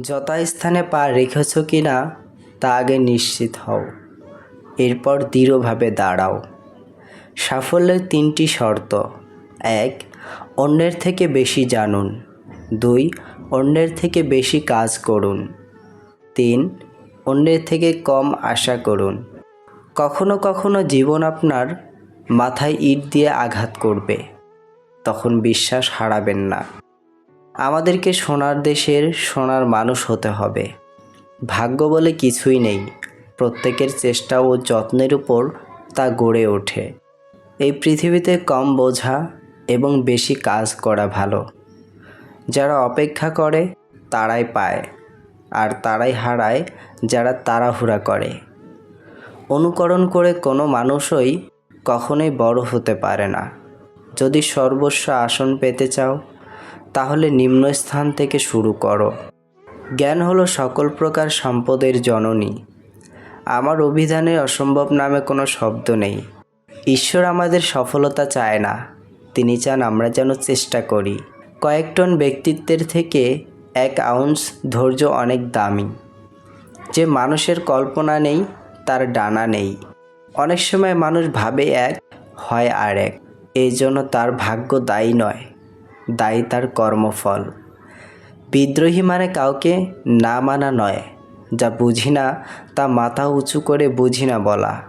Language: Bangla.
যথাস্থানে পা রেখেছ কি না, তা আগে নিশ্চিত হও। এরপর দৃঢ়ভাবে দাঁড়াও। সাফল্যের তিনটি শর্ত। এক, অন্যের থেকে বেশি জানুন। দুই, অন্যের থেকে বেশি কাজ করুন। তিন, অন্যের থেকে কম আশা করুন। কখনো কখনো জীবন আপনার মাথায় ইট দিয়ে আঘাত করবে। তখন বিশ্বাস হারাবেন না। আমাদেরকে সোনার দেশের সোনার মানুষ হতে হবে। ভাগ্য বলে কিছুই নেই। প্রত্যেকের চেষ্টা ও যত্নের উপর তা গড়ে ওঠে। এই পৃথিবীতে কম বোঝা এবং বেশি কাজ করা ভালো। যারা অপেক্ষা করে, তারাই পায়। আর তারাই হারায় যারা তাড়াহুড়া করে। অনুকরণ করে কোনো মানুষই কখনোই বড় হতে পারে না। যদি সর্বস্ব আসন পেতে চাও তাহলে নিম্নস্থান থেকে শুরু করো। জ্ঞান হলো সকল প্রকার সম্পদের জননী। আমার অভিধানে অসম্ভব নামে কোনো শব্দ নেই। ঈশ্বর আমাদের সফলতা চায় না। তিনি চান আমরা যেন চেষ্টা করি। কয়েক টন ব্যক্তিত্বের থেকে এক আউন্স ধৈর্য অনেক দামি। যে মানুষের কল্পনা নেই, তার ডানা নেই। অনেক সময় মানুষ ভাবে এক, হয় আর এক এই জন্য তার ভাগ্য দায়ী নয়। দায়ী তার কর্মফল। বিদ্রোহী মানে কাউকে না মানা নয়, যা বুঝি না, তা মাথা উঁচু করে বুঝি না বলা।